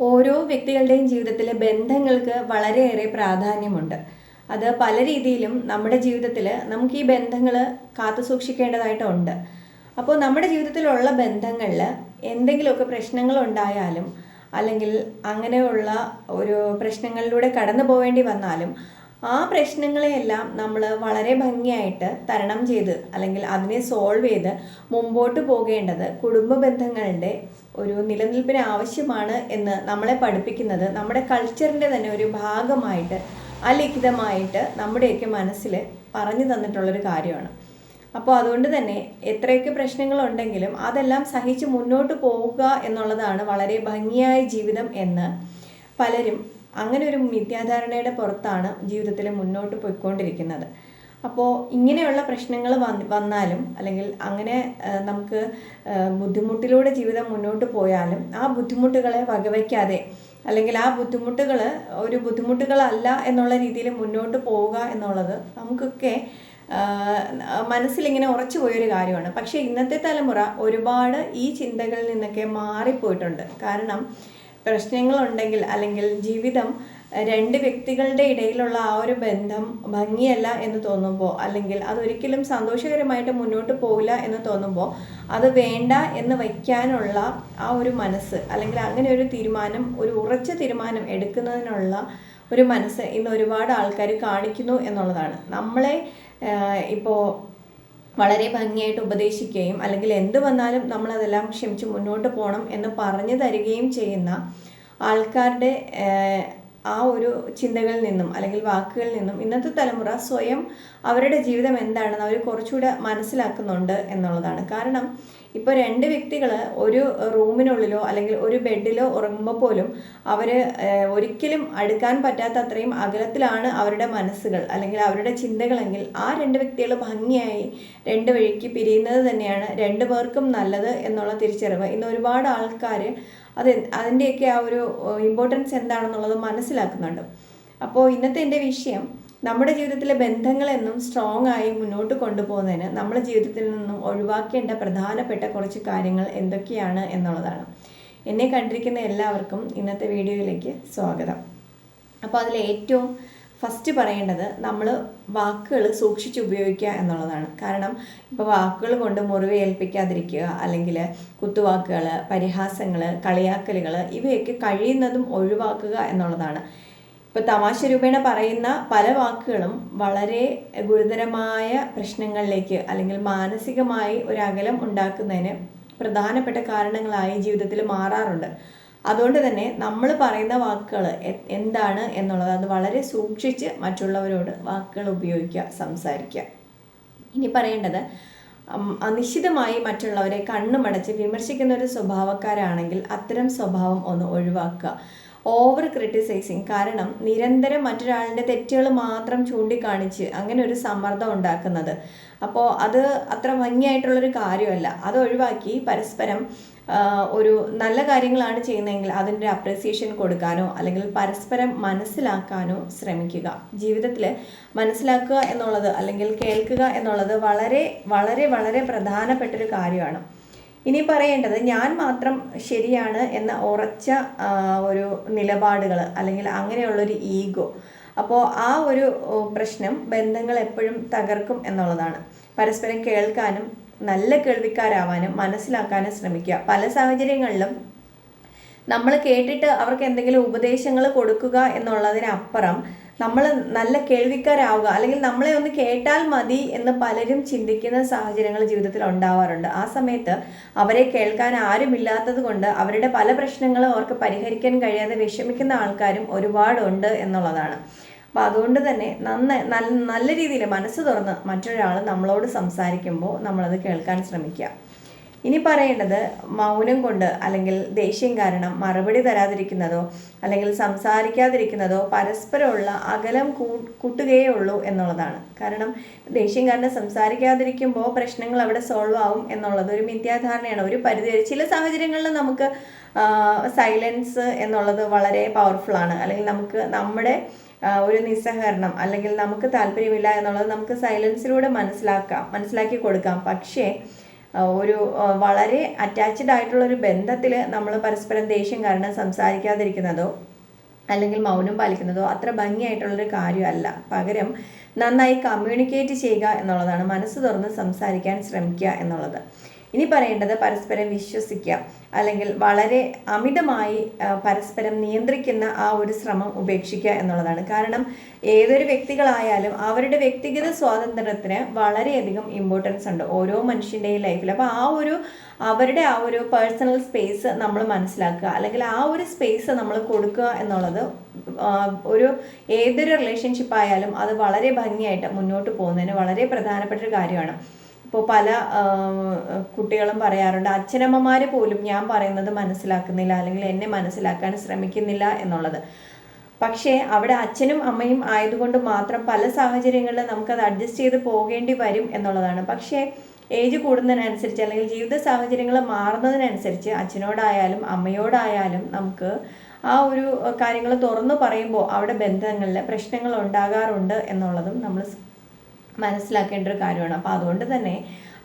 ഓരോ വ്യക്തികളുടെയും ജീവിതത്തിലെ ബന്ധങ്ങൾക്ക് വളരെയേറെ പ്രാധാന്യമുണ്ട്. അത് പല രീതിയിലും നമ്മുടെ ജീവിതത്തിൽ നമുക്ക് ഈ ബന്ധങ്ങൾ കാത്തു സൂക്ഷിക്കേണ്ടതായിട്ടുണ്ട്. അപ്പോൾ നമ്മുടെ ജീവിതത്തിലുള്ള ബന്ധങ്ങളിൽ എന്തെങ്കിലുമൊക്കെ പ്രശ്നങ്ങൾ ഉണ്ടായാലും അല്ലെങ്കിൽ അങ്ങനെയുള്ള ഒരു പ്രശ്നങ്ങളിലൂടെ കടന്നു പോവേണ്ടി വന്നാലും ആ പ്രശ്നങ്ങളെയെല്ലാം നമ്മൾ വളരെ ഭംഗിയായിട്ട് തരണം ചെയ്ത് അല്ലെങ്കിൽ അതിനെ സോൾവ് ചെയ്ത് മുമ്പോട്ട് പോകേണ്ടത് കുടുംബ ബന്ധങ്ങളുടെ ഒരു നിലനിൽപ്പിന് ആവശ്യമാണ് എന്ന് നമ്മളെ പഠിപ്പിക്കുന്നത് നമ്മുടെ കൾച്ചറിന്റെ തന്നെ ഒരു ഭാഗമായിട്ട് അലിഖിതമായിട്ട് നമ്മുടെയൊക്കെ മനസ്സിൽ പറഞ്ഞു തന്നിട്ടുള്ളൊരു കാര്യമാണ്. അപ്പോൾ അതുകൊണ്ട് തന്നെ എത്രയൊക്കെ പ്രശ്നങ്ങളുണ്ടെങ്കിലും അതെല്ലാം സഹിച്ച് മുന്നോട്ട് പോവുക എന്നുള്ളതാണ് വളരെ ഭംഗിയായ ജീവിതം എന്ന് പലരും അങ്ങനെ ഒരു മിഥ്യാധാരണയുടെ പുറത്താണ് ജീവിതത്തിൽ മുന്നോട്ട് പോയിക്കൊണ്ടിരിക്കുന്നത്. അപ്പോൾ ഇങ്ങനെയുള്ള പ്രശ്നങ്ങൾ വന്നാലും അല്ലെങ്കിൽ അങ്ങനെ നമുക്ക് ബുദ്ധിമുട്ടിലൂടെ ജീവിതം മുന്നോട്ട് പോയാലും ആ ബുദ്ധിമുട്ടുകളെ വകവയ്ക്കാതെ അല്ലെങ്കിൽ ആ ബുദ്ധിമുട്ടുകൾ ഒരു ബുദ്ധിമുട്ടുകളല്ല എന്നുള്ള രീതിയിൽ മുന്നോട്ട് പോവുക എന്നുള്ളത് നമുക്കൊക്കെ മനസ്സിലിങ്ങനെ ഉറച്ചു പോയൊരു കാര്യമാണ്. പക്ഷേ ഇന്നത്തെ തലമുറ ഒരുപാട് ഈ ചിന്തകളിൽ നിന്നൊക്കെ മാറിപ്പോയിട്ടുണ്ട്. കാരണം പ്രശ്നങ്ങളുണ്ടെങ്കിൽ അല്ലെങ്കിൽ ജീവിതം രണ്ട് വ്യക്തികളുടെ ഇടയിലുള്ള ആ ഒരു ബന്ധം ഭംഗിയല്ല എന്ന് തോന്നുമ്പോൾ അല്ലെങ്കിൽ അതൊരിക്കലും സന്തോഷകരമായിട്ട് മുന്നോട്ട് പോകില്ല എന്ന് തോന്നുമ്പോൾ അത് വേണ്ട എന്ന് വയ്ക്കാനുള്ള ആ ഒരു മനസ്സ് അല്ലെങ്കിൽ അങ്ങനെ ഒരു തീരുമാനം ഒരു ഉറച്ച തീരുമാനം എടുക്കുന്നതിനുള്ള ഒരു മനസ്സ് ഇന്ന് ഒരുപാട് ആൾക്കാർ കാണിക്കുന്നു എന്നുള്ളതാണ്. നമ്മളെ ഇപ്പോൾ വളരെ ഭംഗിയായിട്ട് ഉപദേശിക്കുകയും അല്ലെങ്കിൽ എന്ത് വന്നാലും നമ്മളതെല്ലാം ക്ഷമിച്ച് മുന്നോട്ട് പോകണം എന്ന് പറഞ്ഞു തരികയും ചെയ്യുന്ന ആൾക്കാരുടെ ആ ഒരു ചിന്തകളിൽ നിന്നും അല്ലെങ്കിൽ വാക്കുകളിൽ നിന്നും ഇന്നത്തെ തലമുറ സ്വയം അവരുടെ ജീവിതം എന്താണെന്ന് അവർ കുറച്ചുകൂടെ മനസ്സിലാക്കുന്നുണ്ട് എന്നുള്ളതാണ്. കാരണം ഇപ്പോൾ രണ്ട് വ്യക്തികൾ ഒരു റൂമിനുള്ളിലോ അല്ലെങ്കിൽ ഒരു ബെഡിലോ ഉറങ്ങുമ്പോൾ പോലും അവർ ഒരിക്കലും അടുക്കാൻ പറ്റാത്ത അത്രയും അകലത്തിലാണ് അവരുടെ മനസ്സുകൾ അല്ലെങ്കിൽ അവരുടെ ചിന്തകളെങ്കിൽ ആ രണ്ട് വ്യക്തികൾ ഭംഗിയായി രണ്ട് വഴിക്ക് പിരിയുന്നത് തന്നെയാണ് രണ്ടു പേർക്കും നല്ലത് എന്നുള്ള തിരിച്ചറിവ്. ഇന്ന് ഒരുപാട് ആൾക്കാർ അത് അതിന്റെയൊക്കെ ആ ഒരു ഇമ്പോർട്ടൻസ് എന്താണെന്നുള്ളത് മനസ്സിലാക്കുന്നുണ്ട്. അപ്പോൾ ഇന്നത്തെ എന്റെ വിഷയം നമ്മുടെ ജീവിതത്തിലെ ബന്ധങ്ങളെന്നും സ്ട്രോങ് ആയി മുന്നോട്ട് കൊണ്ടുപോകുന്നതിന് നമ്മുടെ ജീവിതത്തിൽ നിന്നും ഒഴിവാക്കേണ്ട പ്രധാനപ്പെട്ട കുറച്ച് കാര്യങ്ങൾ എന്തൊക്കെയാണ് എന്നുള്ളതാണ്. എന്നെ കണ്ടിരിക്കുന്ന എല്ലാവർക്കും ഇന്നത്തെ വീഡിയോയിലേക്ക് സ്വാഗതം. അപ്പോൾ അതിൽ ഏറ്റവും ഫസ്റ്റ് പറയേണ്ടത് നമ്മൾ വാക്കുകൾ സൂക്ഷിച്ച് ഉപയോഗിക്കുക എന്നുള്ളതാണ്. കാരണം ഇപ്പോൾ വാക്കുകൾ കൊണ്ട് മുറിവ് ഏൽപ്പിക്കാതിരിക്കുക അല്ലെങ്കിൽ കുത്തുവാക്കുകൾ പരിഹാസങ്ങൾ കളിയാക്കലുകൾ ഇവയൊക്കെ കഴിയുന്നതും ഒഴിവാക്കുക എന്നുള്ളതാണ്. ഇപ്പോൾ തമാശ രൂപേണ പറയുന്ന പല വാക്കുകളും വളരെ ഗുരുതരമായ പ്രശ്നങ്ങളിലേക്ക് അല്ലെങ്കിൽ മാനസികമായി ഒരു ഉണ്ടാക്കുന്നതിന് പ്രധാനപ്പെട്ട കാരണങ്ങളായി ജീവിതത്തിൽ മാറാറുണ്ട്. അതുകൊണ്ട് തന്നെ നമ്മൾ പറയുന്ന വാക്കുകൾ എന്താണ് എന്നുള്ളത് അത് വളരെ സൂക്ഷിച്ച് മറ്റുള്ളവരോട് വാക്കുകൾ ഉപയോഗിക്കുക സംസാരിക്കുക. ഇനി പറയേണ്ടത് അനിശ്ചിതമായി മറ്റുള്ളവരെ കണ്ണുമടച്ച് വിമർശിക്കുന്ന ഒരു സ്വഭാവക്കാരാണെങ്കിൽ അത്തരം സ്വഭാവം ഒന്ന് ഒഴിവാക്കുക. ഓവർ ക്രിട്ടിസൈസിങ് കാരണം നിരന്തരം മറ്റൊരാളുടെ തെറ്റുകൾ മാത്രം ചൂണ്ടിക്കാണിച്ച് അങ്ങനെ ഒരു സമ്മർദ്ദം ഉണ്ടാക്കുന്നത്. അപ്പോൾ അത് അത്ര ഭംഗിയായിട്ടുള്ളൊരു കാര്യമല്ല. അത് ഒഴിവാക്കി പരസ്പരം ഒരു നല്ല കാര്യങ്ങളാണ് ചെയ്യുന്നതെങ്കിൽ അതിന്റെ അപ്രിസിയേഷൻ കൊടുക്കാനോ അല്ലെങ്കിൽ പരസ്പരം മനസ്സിലാക്കാനോ ശ്രമിക്കുക. ജീവിതത്തിൽ മനസ്സിലാക്കുക എന്നുള്ളത് അല്ലെങ്കിൽ കേൾക്കുക എന്നുള്ളത് വളരെ വളരെ വളരെ പ്രധാനപ്പെട്ടൊരു കാര്യമാണ്. ഇനി പറയേണ്ടത് ഞാൻ മാത്രം ശരിയാണ് എന്ന ഉറച്ച ഒരു നിലപാടുകൾ അല്ലെങ്കിൽ അങ്ങനെയുള്ളൊരു ഈഗോ അപ്പോൾ ആ ഒരു പ്രശ്നം ബന്ധങ്ങൾ എപ്പോഴും തകർക്കും എന്നുള്ളതാണ്. പരസ്പരം കേൾക്കാനും നല്ല കേൾവിക്കാരാവാനും മനസ്സിലാക്കാനും ശ്രമിക്കുക. പല സാഹചര്യങ്ങളിലും നമ്മൾ കേട്ടിട്ട് അവർക്ക് എന്തെങ്കിലും ഉപദേശങ്ങൾ കൊടുക്കുക എന്നുള്ളതിനപ്പുറം നമ്മൾ നല്ല കേൾവിക്കാരാവുക അല്ലെങ്കിൽ നമ്മളെ ഒന്ന് കേട്ടാൽ മതി എന്ന് പലരും ചിന്തിക്കുന്ന സാഹചര്യങ്ങൾ ജീവിതത്തിൽ ഉണ്ടാവാറുണ്ട്. ആ സമയത്ത് അവരെ കേൾക്കാൻ ആരുമില്ലാത്തത് കൊണ്ട് അവരുടെ പല പ്രശ്നങ്ങളും അവർക്ക് പരിഹരിക്കാൻ കഴിയാതെ വിഷമിക്കുന്ന ആൾക്കാരും ഒരുപാടുണ്ട് എന്നുള്ളതാണ്. അപ്പോൾ അതുകൊണ്ട് തന്നെ നന്ന നല്ല രീതിയിൽ മനസ്സ് തുറന്ന് മറ്റൊരാൾ നമ്മളോട് സംസാരിക്കുമ്പോൾ നമ്മളത് കേൾക്കാൻ ശ്രമിക്കുക. ഇനി പറയേണ്ടത് മൗനം കൊണ്ട് അല്ലെങ്കിൽ ദേഷ്യം കാരണം മറുപടി തരാതിരിക്കുന്നതോ അല്ലെങ്കിൽ സംസാരിക്കാതിരിക്കുന്നതോ പരസ്പരമുള്ള അകലം കൂട്ടുകയേ ഉള്ളൂ എന്നുള്ളതാണ്. കാരണം ദേഷ്യം കാരണം സംസാരിക്കാതിരിക്കുമ്പോൾ പ്രശ്നങ്ങൾ അവിടെ സോൾവ് ആവും എന്നുള്ളത് ഒരു മിഥ്യാധാരണയാണ്. ഒരു പരിധി ചില സാഹചര്യങ്ങളിൽ നമുക്ക് സൈലൻസ് എന്നുള്ളത് വളരെ പവർഫുള്ളാണ് അല്ലെങ്കിൽ നമുക്ക് നമ്മുടെ ഒരു നിസ്സഹകരണം അല്ലെങ്കിൽ നമുക്ക് താല്പര്യമില്ല എന്നുള്ളത് നമുക്ക് സൈലൻസിലൂടെ മനസ്സിലാക്കാം മനസ്സിലാക്കി കൊടുക്കാം. പക്ഷേ ഒരു വളരെ അറ്റാച്ച്ഡ് ആയിട്ടുള്ള ഒരു ബന്ധത്തിൽ നമ്മൾ പരസ്പരം ദേഷ്യം കാരണം സംസാരിക്കാതിരിക്കുന്നതോ അല്ലെങ്കിൽ മൗനം പാലിക്കുന്നതോ അത്ര ഭംഗിയായിട്ടുള്ളൊരു കാര്യമല്ല. പകരം നന്നായി കമ്മ്യൂണിക്കേറ്റ് ചെയ്യുക എന്നുള്ളതാണ് മനസ്സ് തുറന്ന് സംസാരിക്കാൻ ശ്രമിക്കുക എന്നുള്ളത്. ഇനി പറയേണ്ടത് പരസ്പരം വിശ്വസിക്കുക. അല്ലെങ്കിൽ വളരെ അമിതമായി പരസ്പരം നിയന്ത്രിക്കുന്ന ആ ഒരു ശ്രമം ഉപേക്ഷിക്കുക എന്നുള്ളതാണ്. കാരണം ഏതൊരു വ്യക്തികളായാലും അവരുടെ വ്യക്തിഗത സ്വാതന്ത്ര്യത്തിന് വളരെയധികം ഇമ്പോർട്ടൻസ് ഉണ്ട് ഓരോ മനുഷ്യന്റെയും ലൈഫിൽ അപ്പോൾ ആ ഒരു അവരുടെ ആ ഒരു പേഴ്സണൽ സ്പേസ് നമ്മൾ മനസ്സിലാക്കുക. അല്ലെങ്കിൽ ആ ഒരു സ്പേസ് നമ്മൾ കൊടുക്കുക എന്നുള്ളത് ഒരു ഏതൊരു റിലേഷൻഷിപ്പ് ആയാലും അത് വളരെ ഭംഗിയായിട്ട് മുന്നോട്ട് പോകുന്നതിന് വളരെ പ്രധാനപ്പെട്ട ഒരു കാര്യമാണ്. ഇപ്പോൾ പല കുട്ടികളും പറയാറുണ്ട് അച്ഛനമ്മമാർ പോലും ഞാൻ പറയുന്നത് മനസ്സിലാക്കുന്നില്ല അല്ലെങ്കിൽ എന്നെ മനസ്സിലാക്കാൻ ശ്രമിക്കുന്നില്ല എന്നുള്ളത്. പക്ഷേ അവിടെ അച്ഛനും അമ്മയും ആയതുകൊണ്ട് മാത്രം പല സാഹചര്യങ്ങളിൽ നമുക്കത് അഡ്ജസ്റ്റ് ചെയ്ത് പോകേണ്ടി വരും എന്നുള്ളതാണ്. പക്ഷേ ഏജ് കൂടുന്നതിനനുസരിച്ച് അല്ലെങ്കിൽ ജീവിത സാഹചര്യങ്ങൾ മാറുന്നതിനനുസരിച്ച് അച്ഛനോടായാലും അമ്മയോടായാലും നമുക്ക് ആ ഒരു കാര്യങ്ങൾ തുറന്നു പറയുമ്പോൾ അവിടെ ബന്ധങ്ങളിൽ പ്രശ്നങ്ങൾ ഉണ്ടാകാറുണ്ട് എന്നുള്ളതും നമ്മൾ മനസ്സിലാക്കേണ്ട ഒരു കാര്യമാണ്. അപ്പോൾ അതുകൊണ്ട് തന്നെ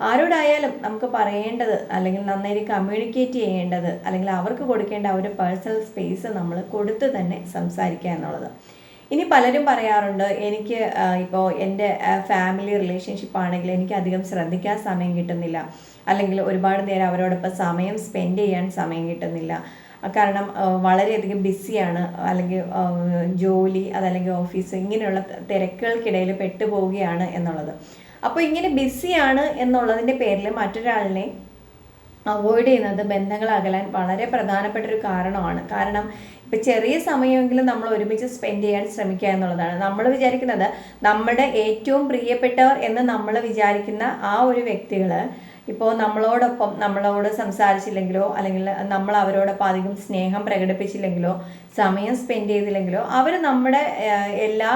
ആരോടായാലും നമുക്ക് പറയേണ്ടത് അല്ലെങ്കിൽ നന്നായി കമ്മ്യൂണിക്കേറ്റ് ചെയ്യേണ്ടത് അല്ലെങ്കിൽ അവർക്ക് കൊടുക്കേണ്ട ആ ഒരു പേഴ്സണൽ സ്പേസ് നമ്മൾ കൊടുത്ത് തന്നെ സംസാരിക്കുക എന്നുള്ളത്. ഇനി പലരും പറയാറുണ്ട് എനിക്ക് ഇപ്പോൾ എന്റെ ഫാമിലി റിലേഷൻഷിപ്പ് ആണെങ്കിൽ എനിക്ക് അധികം ശ്രദ്ധിക്കാൻ സമയം കിട്ടുന്നില്ല. അല്ലെങ്കിൽ ഒരുപാട് നേരം അവരോടൊപ്പം സമയം സ്പെൻഡ് ചെയ്യാൻ സമയം കിട്ടുന്നില്ല. കാരണം വളരെയധികം ബിസിയാണ് അല്ലെങ്കിൽ ജോലി അതല്ലെങ്കിൽ ഓഫീസ് ഇങ്ങനെയുള്ള തിരക്കുകൾക്കിടയിൽ പെട്ടുപോവുകയാണ് എന്നുള്ളത്. അപ്പോൾ ഇങ്ങനെ ബിസിയാണ് എന്നുള്ളതിന്റെ പേരിൽ മറ്റൊരാളിനെ അവോയ്ഡ് ചെയ്യുന്നത് ബന്ധങ്ങൾ അകലാൻ വളരെ പ്രധാനപ്പെട്ട ഒരു കാരണമാണ്. കാരണം ഇപ്പം ചെറിയ സമയമെങ്കിലും നമ്മൾ ഒരുമിച്ച് സ്പെൻഡ് ചെയ്യാൻ ശ്രമിക്കുക എന്നുള്ളതാണ്. നമ്മൾ വിചാരിക്കുന്നത് നമ്മുടെ ഏറ്റവും പ്രിയപ്പെട്ടവർ എന്ന് നമ്മൾ വിചാരിക്കുന്ന ആ ഒരു വ്യക്തികൾ ഇപ്പോൾ നമ്മളോടൊപ്പം നമ്മളോട് സംസാരിച്ചില്ലെങ്കിലോ അല്ലെങ്കിൽ നമ്മൾ അവരോടൊപ്പം അധികം സ്നേഹം പ്രകടിപ്പിച്ചില്ലെങ്കിലോ സമയം സ്പെൻഡ് ചെയ്തില്ലെങ്കിലോ അവർ നമ്മുടെ എല്ലാ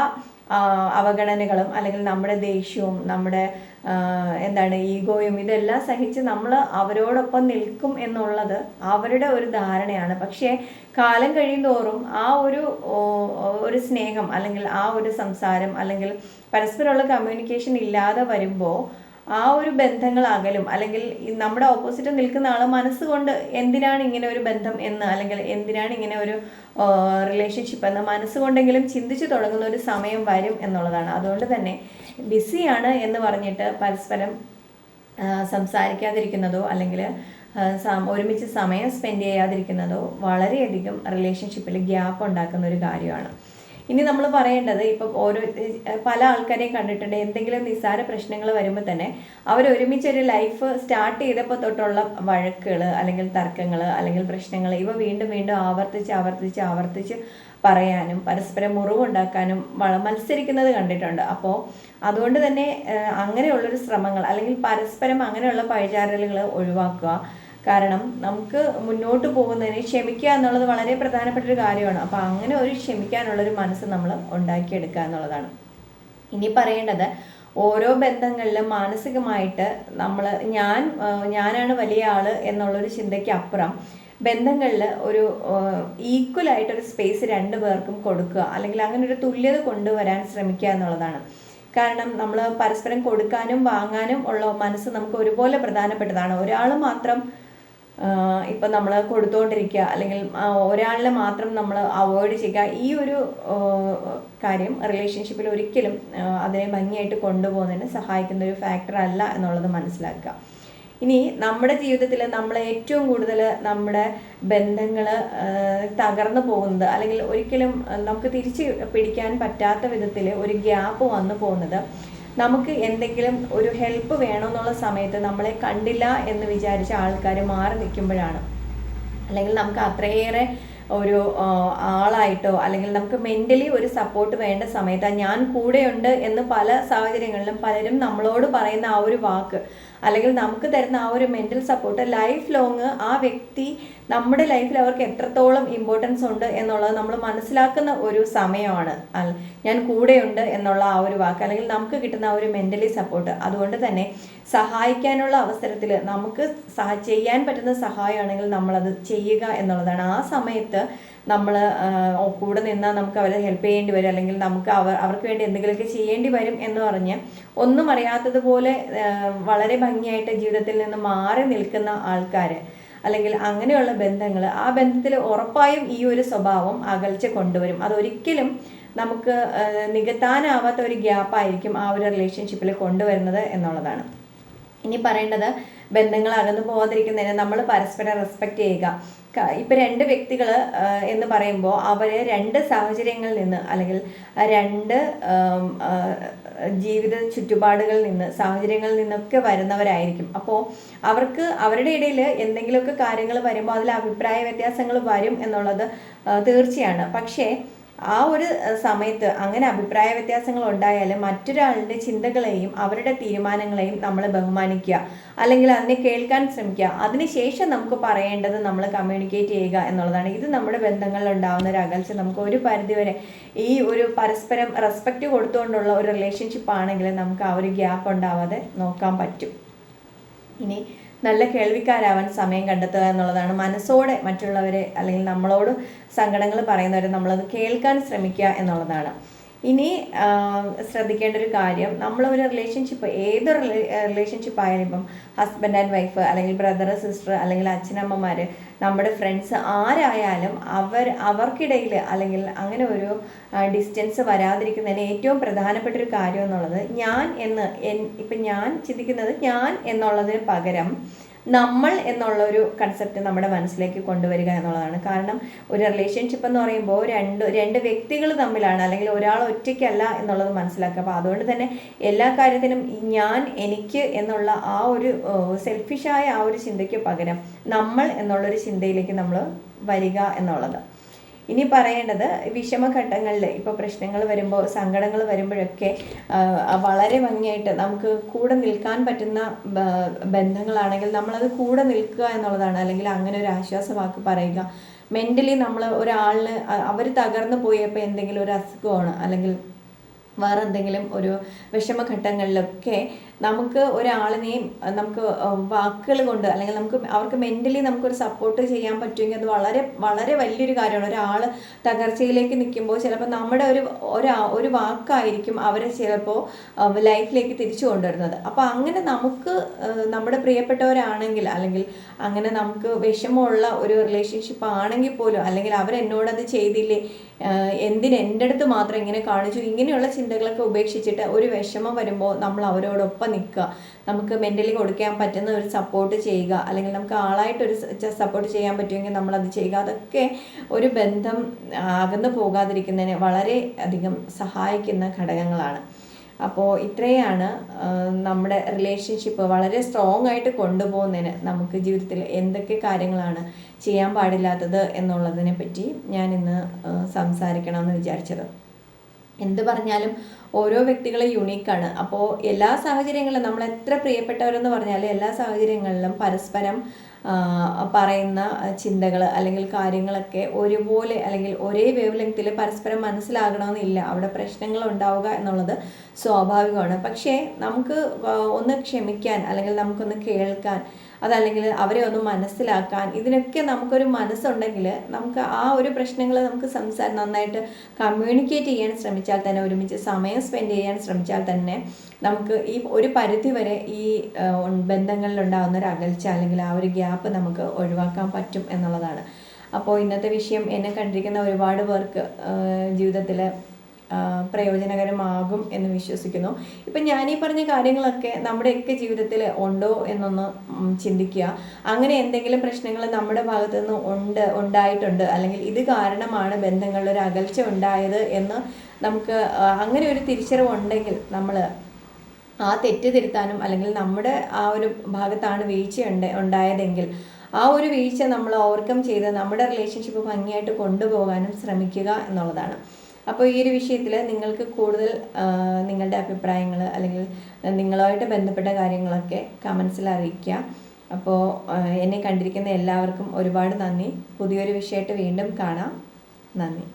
അവഗണനകളും അല്ലെങ്കിൽ നമ്മുടെ ദേഷ്യവും നമ്മുടെ എന്താണ് ഈഗോയും ഇതെല്ലാം സഹിച്ച് നമ്മൾ അവരോടൊപ്പം നിൽക്കും എന്നുള്ളത് അവരുടെ ഒരു ധാരണയാണ്. പക്ഷേ കാലം കഴിയുന്തോറും ആ ഒരു ഒരു സ്നേഹം അല്ലെങ്കിൽ ആ ഒരു സംസാരം അല്ലെങ്കിൽ പരസ്പരമുള്ള കമ്മ്യൂണിക്കേഷൻ ഇല്ലാതെ വരുമ്പോൾ ആ ഒരു ബന്ധങ്ങൾ അകലും അല്ലെങ്കിൽ നമ്മുടെ ഓപ്പോസിറ്റ് നിൽക്കുന്ന ആൾ മനസ്സുകൊണ്ട് എന്തിനാണ് ഇങ്ങനെ ഒരു ബന്ധം എന്ന് അല്ലെങ്കിൽ എന്തിനാണ് ഇങ്ങനെ ഒരു റിലേഷൻഷിപ്പ് എന്ന് മനസ്സുകൊണ്ടെങ്കിലും ചിന്തിച്ചു തുടങ്ങുന്ന ഒരു സമയം വരും എന്നുള്ളതാണ്. അതുകൊണ്ട് തന്നെ ബിസിയാണ് എന്ന് പറഞ്ഞിട്ട് പരസ്പരം സംസാരിക്കാതിരിക്കുന്നതോ അല്ലെങ്കിൽ ഒരുമിച്ച് സമയം സ്പെൻഡ് ചെയ്യാതിരിക്കുന്നതോ വളരെയധികം റിലേഷൻഷിപ്പിൽ ഗ്യാപ്പ് ഉണ്ടാക്കുന്ന ഒരു കാര്യമാണ്. ഇനി നമ്മൾ പറയേണ്ടത് ഇപ്പം ഓരോ പല ആൾക്കാരെയും കണ്ടിട്ടുണ്ട് എന്തെങ്കിലും നിസ്സാര പ്രശ്നങ്ങൾ വരുമ്പോൾ തന്നെ അവർ ഒരുമിച്ചൊരു ലൈഫ് സ്റ്റാർട്ട് ചെയ്തപ്പോൾ തൊട്ടുള്ള വഴക്കുകൾ അല്ലെങ്കിൽ തർക്കങ്ങൾ അല്ലെങ്കിൽ പ്രശ്നങ്ങൾ ഇവ വീണ്ടും വീണ്ടും ആവർത്തിച്ച് ആവർത്തിച്ച് ആവർത്തിച്ച് പറയാനും പരസ്പരം മുറിവുണ്ടാക്കാനും മത്സരിക്കുന്നത് കണ്ടിട്ടുണ്ട്. അപ്പോൾ അതുകൊണ്ട് തന്നെ അങ്ങനെയുള്ളൊരു ശ്രമങ്ങൾ അല്ലെങ്കിൽ പരസ്പരം അങ്ങനെയുള്ള പഴിചാരലുകൾ ഒഴിവാക്കുക. കാരണം നമുക്ക് മുന്നോട്ട് പോകുന്നതിന് ക്ഷമിക്കുക എന്നുള്ളത് വളരെ പ്രധാനപ്പെട്ട ഒരു കാര്യമാണ്. അപ്പോൾ അങ്ങനെ ഒരു ക്ഷമിക്കാനുള്ളൊരു മനസ്സ് നമ്മൾ ഉണ്ടാക്കിയെടുക്കുക എന്നുള്ളതാണ്. ഇനി പറയേണ്ടത് ഓരോ ബന്ധങ്ങളിലും മാനസികമായിട്ട് നമ്മൾ ഞാൻ ഞാനാണ് വലിയ ആൾ എന്നുള്ളൊരു ചിന്തയ്ക്ക് അപ്പുറം ബന്ധങ്ങളിൽ ഒരു ഈക്വൽ ആയിട്ടൊരു സ്പേസ് രണ്ടു പേർക്കും കൊടുക്കുക. അല്ലെങ്കിൽ അങ്ങനെ ഒരു തുല്യത കൊണ്ടുവരാൻ ശ്രമിക്കുക എന്നുള്ളതാണ്. കാരണം നമ്മൾ പരസ്പരം കൊടുക്കാനും വാങ്ങാനും ഉള്ള മനസ്സ് നമുക്ക് ഒരുപോലെ പ്രധാനപ്പെട്ടതാണ്. ഒരാൾ മാത്രം ഇപ്പം നമ്മൾ കൊടുത്തുകൊണ്ടിരിക്കുക അല്ലെങ്കിൽ ഒരാളിനെ മാത്രം നമ്മൾ അവോയ്ഡ് ചെയ്യുക. ഈ ഒരു കാര്യം റിലേഷൻഷിപ്പിൽ ഒരിക്കലും അതിനെ ഭംഗിയായിട്ട് കൊണ്ടുപോകുന്നതിന് സഹായിക്കുന്ന ഒരു ഫാക്ടർ അല്ല എന്നുള്ളത് മനസ്സിലാക്കുക. ഇനി നമ്മുടെ ജീവിതത്തിൽ നമ്മൾ ഏറ്റവും കൂടുതൽ നമ്മുടെ ബന്ധങ്ങൾ തകർന്നു പോകുന്നത് അല്ലെങ്കിൽ ഒരിക്കലും നമുക്ക് തിരിച്ച് പിടിക്കാൻ പറ്റാത്ത വിധത്തിൽ ഒരു ഗ്യാപ്പ് വന്നു പോകുന്നത് നമുക്ക് എന്തെങ്കിലും ഒരു ഹെൽപ്പ് വേണമെന്നുള്ള സമയത്ത് നമ്മളെ കണ്ടില്ല എന്ന് വിചാരിച്ച ആൾക്കാർ മാറി നിൽക്കുമ്പോഴാണ്. അല്ലെങ്കിൽ നമുക്ക് അത്രയേറെ ഒരു ആളായിട്ടോ അല്ലെങ്കിൽ നമുക്ക് മെന്റലി ഒരു സപ്പോർട്ട് വേണ്ട സമയത്ത് ഞാൻ കൂടെയുണ്ട് എന്ന് പല സാഹചര്യങ്ങളിലും പലരും നമ്മളോട് പറയുന്ന ആ ഒരു വാക്ക്. അല്ലെങ്കിൽ നമുക്ക് തരുന്ന ആ ഒരു മെന്റൽ സപ്പോർട്ട് ലൈഫ് ലോങ് ആ വ്യക്തി നമ്മുടെ ലൈഫിൽ അവർക്ക് എത്രത്തോളം ഇമ്പോർട്ടൻസ് ഉണ്ട് എന്നുള്ളത് നമ്മൾ മനസ്സിലാക്കുന്ന ഒരു സമയമാണ്. ഞാൻ കൂടെയുണ്ട് എന്നുള്ള ആ ഒരു വാക്ക്. അല്ലെങ്കിൽ നമുക്ക് കിട്ടുന്ന ആ ഒരു മെന്റലി സപ്പോർട്ട് അതുകൊണ്ട് തന്നെ സഹായിക്കാനുള്ള അവസരത്തിൽ നമുക്ക് ചെയ്യാൻ പറ്റുന്ന സഹായമാണെങ്കിൽ നമ്മളത് ചെയ്യുക എന്നുള്ളതാണ്. ആ സമയത്ത് നമ്മൾ കൂടെ നിന്നാൽ നമുക്ക് അവരെ ഹെൽപ്പ് ചെയ്യേണ്ടി വരും. അല്ലെങ്കിൽ നമുക്ക് അവർ അവർക്ക് വേണ്ടി എന്തെങ്കിലുമൊക്കെ ചെയ്യേണ്ടി വരും എന്ന് പറഞ്ഞ് ഒന്നും അറിയാത്തതുപോലെ വളരെ ഭംഗിയായിട്ട് ജീവിതത്തിൽ നിന്ന് മാറി നിൽക്കുന്ന ആൾക്കാർ അല്ലെങ്കിൽ അങ്ങനെയുള്ള ബന്ധങ്ങൾ ആ ബന്ധത്തിൽ ഉറപ്പായും ഈ ഒരു സ്വഭാവം അകൽച്ച കൊണ്ടുവരും. അതൊരിക്കലും നമുക്ക് നികത്താനാവാത്ത ഒരു ഗ്യാപ്പായിരിക്കും ആ ഒരു റിലേഷൻഷിപ്പിൽ കൊണ്ടുവരുന്നത് എന്നുള്ളതാണ്. ഇനി പറയേണ്ടത് ബന്ധങ്ങൾ അകന്നു പോകാതിരിക്കുന്നതിന് നമ്മൾ പരസ്പരം റെസ്പെക്റ്റ് ചെയ്യുക. ഇപ്പം രണ്ട് വ്യക്തികൾ എന്ന് പറയുമ്പോൾ അവർ രണ്ട് സാഹചര്യങ്ങളിൽ നിന്ന് അല്ലെങ്കിൽ രണ്ട് ജീവിത ചുറ്റുപാടുകളിൽ നിന്ന് സാഹചര്യങ്ങളിൽ നിന്നൊക്കെ വരുന്നവരായിരിക്കും. അപ്പോൾ അവർക്ക് അവരുടെ ഇടയിൽ എന്തെങ്കിലുമൊക്കെ കാര്യങ്ങൾ വരുമ്പോൾ അതിൽ അഭിപ്രായ വ്യത്യാസങ്ങൾ വരും എന്നുള്ളത് തീർച്ചയാണ്. പക്ഷേ ആ ഒരു സമയത്ത് അങ്ങനെ അഭിപ്രായ വ്യത്യാസങ്ങൾ ഉണ്ടായാലും മറ്റൊരാളുടെ ചിന്തകളെയും അവരുടെ തീരുമാനങ്ങളെയും നമ്മൾ ബഹുമാനിക്കുക. അല്ലെങ്കിൽ അതിനെ കേൾക്കാൻ ശ്രമിക്കുക. അതിനുശേഷം നമുക്ക് പറയേണ്ടത് നമ്മൾ കമ്മ്യൂണിക്കേറ്റ് ചെയ്യുക എന്നുള്ളതാണ്. ഇത് നമ്മുടെ ബന്ധങ്ങളിൽ ഉണ്ടാകുന്ന ഒരു അകൽച്ച. നമുക്ക് ഒരു പരിധിവരെ ഈ ഒരു പരസ്പരം റെസ്പെക്റ്റ് കൊടുത്തുകൊണ്ടുള്ള ഒരു റിലേഷൻഷിപ്പ് ആണെങ്കിൽ നമുക്ക് ആ ഒരു ഗ്യാപ്പ് ഉണ്ടാവാതെ നോക്കാൻ പറ്റും. ഇനി നല്ല കേൾവിക്കാരാവാൻ സമയം കണ്ടെത്തുക എന്നുള്ളതാണ്. മനസ്സോടെ മറ്റുള്ളവരെ അല്ലെങ്കിൽ നമ്മളോട് സങ്കടങ്ങൾ പറയുന്നവരെ നമ്മളത് കേൾക്കാൻ ശ്രമിക്കുക എന്നുള്ളതാണ്. ഇനി ശ്രദ്ധിക്കേണ്ട ഒരു കാര്യം നമ്മൾ ഒരു റിലേഷൻഷിപ്പ് ഏത് റിലേഷൻഷിപ്പ് ആയാലും ഇപ്പം ഹസ്ബൻഡ് ആൻഡ് വൈഫ് അല്ലെങ്കിൽ ബ്രദർ സിസ്റ്റർ അല്ലെങ്കിൽ അച്ഛനമ്മമാർ നമ്മുടെ ഫ്രണ്ട്സ് ആരായാലും അവർ അവർക്കിടയിൽ അല്ലെങ്കിൽ അങ്ങനെ ഒരു ഡിസ്റ്റൻസ് വരാതിരിക്കുന്നതിന് ഏറ്റവും പ്രധാനപ്പെട്ട ഒരു കാര്യം എന്നുള്ളത് ഞാൻ എന്ന് ഇപ്പം ഞാൻ ചിന്തിക്കുന്നത് ഞാൻ എന്നുള്ളതിന് പകരം നമ്മൾ എന്നുള്ള ഒരു കൺസെപ്റ്റ് നമ്മുടെ മനസ്സിലേക്ക് കൊണ്ടുവരിക എന്നുള്ളതാണ്. കാരണം ഒരു റിലേഷൻഷിപ്പ് എന്ന് പറയുമ്പോൾ രണ്ട് രണ്ട് വ്യക്തികൾ തമ്മിലാണ് അല്ലെങ്കിൽ ഒരാൾ ഒറ്റയ്ക്കല്ല എന്നുള്ളത് മനസ്സിലാക്കുക. അപ്പോൾ അതുകൊണ്ട് തന്നെ എല്ലാ കാര്യത്തിനും ഞാൻ എനിക്ക് എന്നുള്ള ആ ഒരു സെൽഫിഷായ ആ ഒരു ചിന്തയ്ക്ക് പകരം നമ്മൾ എന്നുള്ളൊരു ചിന്തയിലേക്ക് നമ്മൾ വരിക എന്നുള്ളത്. ഇനി പറയേണ്ടത് വിഷമഘട്ടങ്ങളിൽ ഇപ്പോൾ പ്രശ്നങ്ങൾ വരുമ്പോൾ സങ്കടങ്ങൾ വരുമ്പോഴൊക്കെ വളരെ ഭംഗിയായിട്ട് നമുക്ക് കൂടെ നിൽക്കാൻ പറ്റുന്ന ബന്ധങ്ങളാണെങ്കിൽ നമ്മളത് കൂടെ നിൽക്കുക എന്നുള്ളതാണ്. അല്ലെങ്കിൽ അങ്ങനെ ഒരു ആശ്വാസമാക്കി പറയുക. മെന്റലി നമ്മൾ ഒരാളിന് അവർ തകർന്നു പോയപ്പോൾ എന്തെങ്കിലും ഒരു അസുഖമാണ്. അല്ലെങ്കിൽ വേറെ എന്തെങ്കിലും ഒരു വിഷമഘട്ടങ്ങളിലൊക്കെ നമുക്ക് ഒരാളിനെയും നമുക്ക് വാക്കുകൾ കൊണ്ട് അല്ലെങ്കിൽ നമുക്ക് അവർക്ക് മെന്റലി നമുക്കൊരു സപ്പോർട്ട് ചെയ്യാൻ പറ്റുമെങ്കിൽ അത് വളരെ വളരെ വലിയൊരു കാര്യമാണ്. ഒരാൾ തകർച്ചയിലേക്ക് നിൽക്കുമ്പോൾ ചിലപ്പോൾ നമ്മുടെ ഒരു ഒരാ ഒരു വാക്കായിരിക്കും അവരെ ചിലപ്പോൾ ലൈഫിലേക്ക് തിരിച്ചു കൊണ്ടുവരുന്നത്. അപ്പോൾ അങ്ങനെ നമുക്ക് നമ്മുടെ പ്രിയപ്പെട്ടവരാണെങ്കിൽ അല്ലെങ്കിൽ അങ്ങനെ നമുക്ക് വിഷമമുള്ള ഒരു റിലേഷൻഷിപ്പ് ആണെങ്കിൽ പോലും അല്ലെങ്കിൽ അവരെന്നോടത് ചെയ്തില്ലേ എന്തിന് എന്റെ അടുത്ത് മാത്രം ഇങ്ങനെ കാണിച്ചു ഇങ്ങനെയുള്ള ചിന്തകളൊക്കെ ഉപേക്ഷിച്ചിട്ട് ഒരു വിഷമം വരുമ്പോൾ നമ്മൾ അവരോടൊപ്പം നിൽക്കുക നമുക്ക് മെന്റലി കൊടുക്കാൻ പറ്റുന്ന ഒരു സപ്പോർട്ട് ചെയ്യുക. അല്ലെങ്കിൽ നമുക്ക് ആളായിട്ടൊരു സപ്പോർട്ട് ചെയ്യാൻ പറ്റുമെങ്കിൽ നമ്മളത് ചെയ്യുക. അതൊക്കെ ഒരു ബന്ധം അകന്നു പോകാതിരിക്കുന്നതിന് വളരെ അധികം സഹായിക്കുന്ന ഘടകങ്ങളാണ്. അപ്പോൾ ഇത്രയാണ് നമ്മുടെ റിലേഷൻഷിപ്പ് വളരെ സ്ട്രോങ് ആയിട്ട് കൊണ്ടുപോകുന്നതിന് നമുക്ക് ജീവിതത്തിൽ എന്തൊക്കെ കാര്യങ്ങളാണ് ചെയ്യാൻ പാടില്ലാത്തത് എന്നുള്ളതിനെ പറ്റി ഞാൻ ഇന്ന് സംസാരിക്കണമെന്ന് വിചാരിച്ചത്. എന്ത് പറഞ്ഞാലും ഓരോ വ്യക്തികളും യുണീക്കാണ് അപ്പോൾ എല്ലാ സാഹചര്യങ്ങളിലും നമ്മൾ എത്ര പ്രിയപ്പെട്ടവരെന്ന് പറഞ്ഞാൽ എല്ലാ സാഹചര്യങ്ങളിലും പരസ്പരം പറയുന്ന ചിന്തകൾ അല്ലെങ്കിൽ കാര്യങ്ങളൊക്കെ ഒരുപോലെ അല്ലെങ്കിൽ ഒരേ വേവ് ലെങ്ത്തിൽ പരസ്പരം മനസ്സിലാകണമെന്നില്ല. അവിടെ പ്രശ്നങ്ങൾ ഉണ്ടാവുക എന്നുള്ളത് സ്വാഭാവികമാണ്. പക്ഷേ നമുക്ക് ഒന്ന് ക്ഷമിക്കാൻ അല്ലെങ്കിൽ നമുക്കൊന്ന് കേൾക്കാൻ അതല്ലെങ്കിൽ അവരെ ഒന്ന് മനസ്സിലാക്കാൻ ഇതിനൊക്കെ നമുക്കൊരു മനസ്സുണ്ടെങ്കിൽ നമുക്ക് ആ ഒരു പ്രശ്നങ്ങൾ നമുക്ക് സംസാ നന്നായിട്ട് കമ്മ്യൂണിക്കേറ്റ് ചെയ്യാൻ ശ്രമിച്ചാൽ തന്നെ ഒരുമിച്ച് സമയം സ്പെൻഡ് ചെയ്യാൻ ശ്രമിച്ചാൽ തന്നെ നമുക്ക് ഈ ഒരു പരിധി വരെ ഈ ബന്ധങ്ങളിലുണ്ടാകുന്ന ഒരു അകൽച്ച അല്ലെങ്കിൽ ആ ഒരു ഗ്യാപ്പ് നമുക്ക് ഒഴിവാക്കാൻ പറ്റും എന്നുള്ളതാണ്. അപ്പോൾ ഇന്നത്തെ വിഷയം എന്നെ കണ്ടിരിക്കുന്ന ഒരുപാട് പേർക്ക് ജീവിതത്തിൽ പ്രയോജനകരമാകും എന്ന് വിശ്വസിക്കുന്നു. ഇപ്പം ഞാൻ ഈ പറഞ്ഞ കാര്യങ്ങളൊക്കെ നമ്മുടെയൊക്കെ ജീവിതത്തിൽ ഉണ്ടോ എന്നൊന്ന് ചിന്തിക്കുക. അങ്ങനെ എന്തെങ്കിലും പ്രശ്നങ്ങൾ നമ്മുടെ ഭാഗത്തു നിന്ന് ഉണ്ട് ഉണ്ടായിട്ടുണ്ട്. അല്ലെങ്കിൽ ഇത് കാരണമാണ് ബന്ധങ്ങളിൽ ഒരു അകൽച്ച ഉണ്ടായത് എന്ന് നമുക്ക് അങ്ങനെ ഒരു തിരിച്ചറിവുണ്ടെങ്കിൽ നമ്മൾ ആ തെറ്റ് തിരുത്താനും അല്ലെങ്കിൽ നമ്മുടെ ആ ഒരു ഭാഗത്താണ് വീഴ്ച ഉണ്ട് ഉണ്ടായതെങ്കിൽ ആ ഒരു വീഴ്ച നമ്മൾ ഓവർകം ചെയ്ത് നമ്മുടെ റിലേഷൻഷിപ്പ് ഭംഗിയായിട്ട് കൊണ്ടുപോകാനും ശ്രമിക്കുക എന്നുള്ളതാണ്. അപ്പോൾ ഈ ഒരു വിഷയത്തിൽ നിങ്ങൾക്ക് കൂടുതൽ നിങ്ങളുടെ അഭിപ്രായങ്ങൾ അല്ലെങ്കിൽ നിങ്ങളുമായിട്ട് ബന്ധപ്പെട്ട കാര്യങ്ങളൊക്കെ കമൻസിൽ അറിയിക്കുക അപ്പോൾ എന്നെ കണ്ടിരിക്കുന്ന എല്ലാവർക്കും ഒരുപാട് നന്ദി. പുതിയൊരു വിഷയമായിട്ട് വീണ്ടും കാണാം. നന്ദി.